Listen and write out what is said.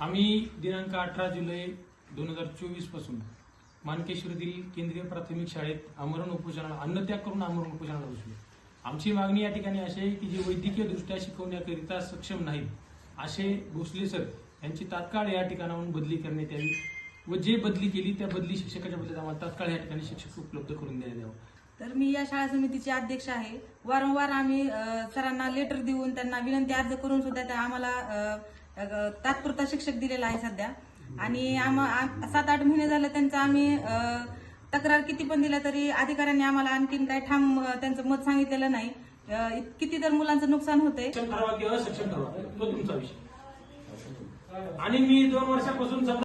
आम्ही दिनांक अठरा जुलै दोन हजार चोवीसपासून मानकेश्वरीतील केंद्रीय प्राथमिक शाळेत आमरण उपोषणाला अन्नत्याग करून आमरण उपोषणाला बसलो. आमची मागणी या ठिकाणी अशी आहे की जे वैद्यकीय दृष्ट्या शिकवण्याकरिता सक्षम नाहीत असे भोसले सर यांची तात्काळ या ठिकाणाहून बदली करण्यात यावी व जे बदली केली त्या बदली शिक्षकाच्या बदल्यात आम्हाला तात्काळ या ठिकाणी शिक्षक उपलब्ध करून देण्यात यावं. तर मी या शाळा समितीची अध्यक्ष आहे. वारंवार आम्ही सरांना लेटर देऊन त्यांना विनंती अर्ज करून सुद्धा त्या आम्हाला तात्पुरता शिक्षक दिलेला आहे सध्या. आणि आम- सात आठ महिने झाले त्यांचं आम्ही तक्रार किती पण दिला तरी अधिकाऱ्यांनी आम्हाला आणखीन काही ठाम त्यांचं मत सांगितलेलं नाही. किती तर मुलांचं नुकसान होतंय. किंवा सक्षम ठरवा तो तुमचा विषय. आणि मी दोन वर्षापासून